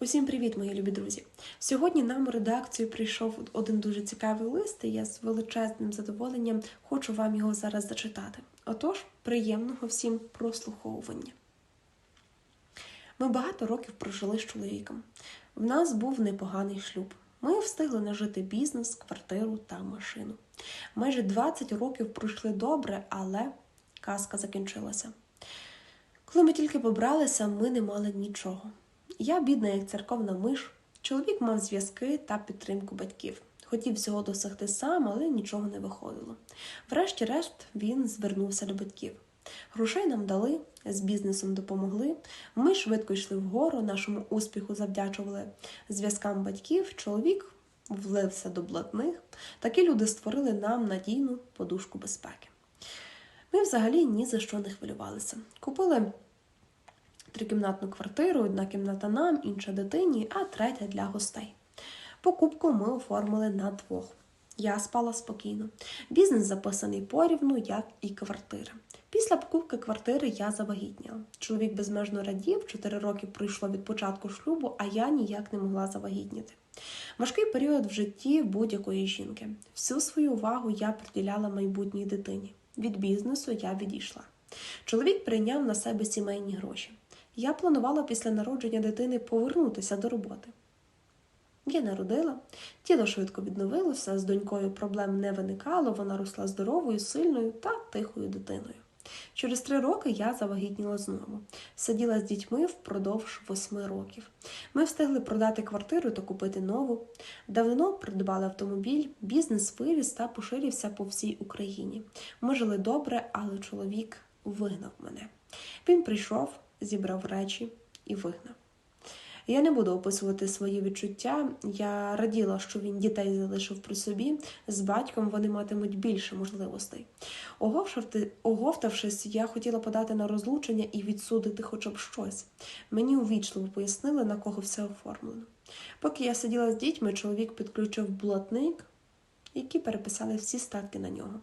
Усім привіт, мої любі друзі! Сьогодні нам у редакцію прийшов один дуже цікавий лист, і я з величезним задоволенням хочу вам його зараз зачитати. Отож, приємного всім прослуховування. Ми багато років прожили з чоловіком. В нас був непоганий шлюб. Ми встигли нажити бізнес, квартиру та машину. Майже 20 років пройшли добре, але казка закінчилася. Коли ми тільки побралися, ми не мали нічого. Я бідна, як церковна миш. Чоловік мав зв'язки та підтримку батьків. Хотів всього досягти сам, але нічого не виходило. Врешті-решт він звернувся до батьків. Грошей нам дали, з бізнесом допомогли. Ми швидко йшли вгору, нашому успіху завдячували зв'язкам батьків. Чоловік влився до блатних. Такі люди створили нам надійну подушку безпеки. Ми взагалі ні за що не хвилювалися. Купили трикімнатну квартиру, одна кімната нам, інша дитині, а третя для гостей. Покупку ми оформили на двох. Я спала спокійно. Бізнес записаний порівну, як і квартира. Після покупки квартири я завагітніла. Чоловік безмежно радів, 4 роки пройшло від початку шлюбу, а я ніяк не могла завагітніти. Важкий період в житті будь-якої жінки. Всю свою увагу я приділяла майбутній дитині. Від бізнесу я відійшла. Чоловік прийняв на себе сімейні гроші. Я планувала після народження дитини повернутися до роботи. Я народила, тіло швидко відновилося, з донькою проблем не виникало, вона росла здоровою, сильною та тихою дитиною. Через три роки я завагітніла знову. Сиділа з дітьми впродовж восьми років. Ми встигли продати квартиру та купити нову. Давно придбали автомобіль, бізнес виріс та поширився по всій Україні. Ми жили добре, але чоловік вигнав мене. Він прийшов, зібрав речі і вигнав. Я не буду описувати свої відчуття. Я раділа, що він дітей залишив при собі. З батьком вони матимуть більше можливостей. Оговтавшись, я хотіла подати на розлучення і відсудити хоча б щось. Мені увічливо пояснили, на кого все оформлено. Поки я сиділа з дітьми, чоловік підключив блатник, які переписали всі статки на нього.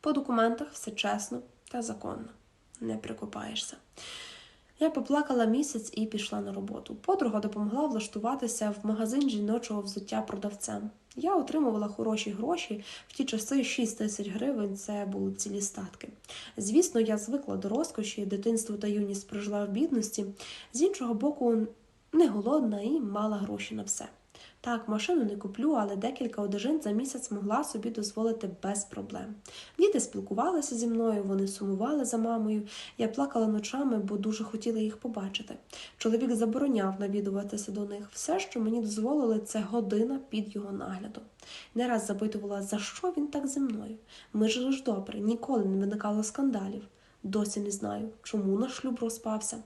По документах все чесно та законно. Не прикопаєшся. Я поплакала місяць і пішла на роботу. Подруга допомогла влаштуватися в магазин жіночого взуття продавцем. Я отримувала хороші гроші. В ті часи 6 тисяч гривень це були цілі статки. Звісно, я звикла до розкоші, дитинство та юність прожила в бідності. З іншого боку, не голодна і мала гроші на все. Так, машину не куплю, але декілька одежин за місяць могла собі дозволити без проблем. Діти спілкувалися зі мною, вони сумували за мамою. Я плакала ночами, бо дуже хотіла їх побачити. Чоловік забороняв навідуватися до них. Все, що мені дозволили, це година під його наглядом. Не раз запитувала, за що він так зі мною. Ми жили ж добре, ніколи не виникало скандалів. Досі не знаю, чому наш шлюб розпався.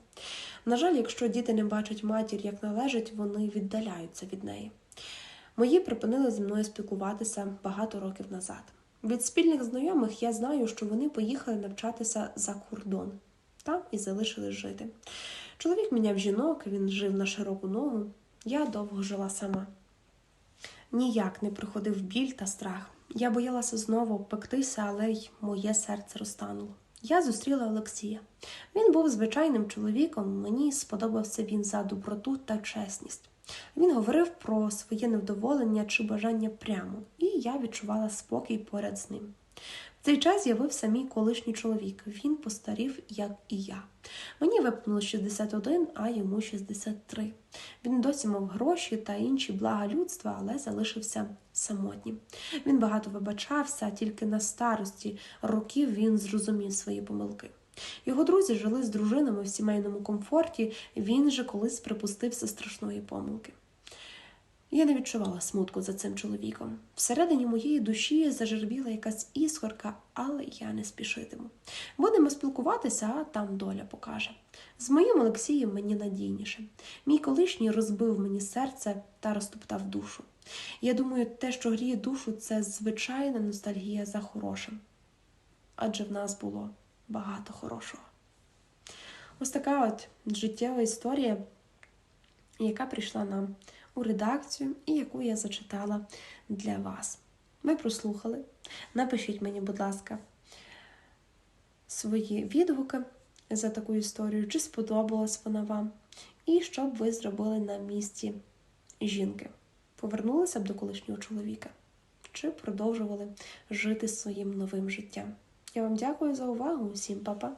На жаль, якщо діти не бачать матір як належить, вони віддаляються від неї. Мої припинили зі мною спілкуватися багато років назад. Від спільних знайомих я знаю, що вони поїхали навчатися за кордон там і залишились жити. Чоловік міняв жінок, він жив на широку ногу. Я довго жила сама. Ніяк не приходив біль та страх. Я боялася знову пектися, але й моє серце розтануло. Я зустріла Олексія. Він був звичайним чоловіком, мені сподобався він за доброту та чесність. Він говорив про своє невдоволення чи бажання прямо, і я відчувала спокій поряд з ним. В цей час з'явився мій колишній чоловік. Він постарів, як і я. Мені виповнило 61, а йому 63. Він досі мав гроші та інші блага людства, але залишився самотнім. Він багато вибачався, тільки на старості років він зрозумів свої помилки. Його друзі жили з дружинами в сімейному комфорті, він же колись припустився страшної помилки. Я не відчувала смутку за цим чоловіком. Всередині моєї душі зажервіла якась іскорка, але я не спішитиму. Будемо спілкуватися, а там доля покаже. З моїм Олексієм мені надійніше. Мій колишній розбив мені серце та розтоптав душу. Я думаю, те, що гріє душу, це звичайна ностальгія за хорошим. Адже в нас було багато хорошого. Ось така от життєва історія, яка прийшла нам у редакцію і яку я зачитала для вас. Ми прослухали. Напишіть мені, будь ласка, свої відгуки за таку історію, чи сподобалась вона вам. І що б ви зробили на місці жінки? Повернулися б до колишнього чоловіка? Чи продовжували жити своїм новим життям? Я вам дякую за увагу. Усім па-па!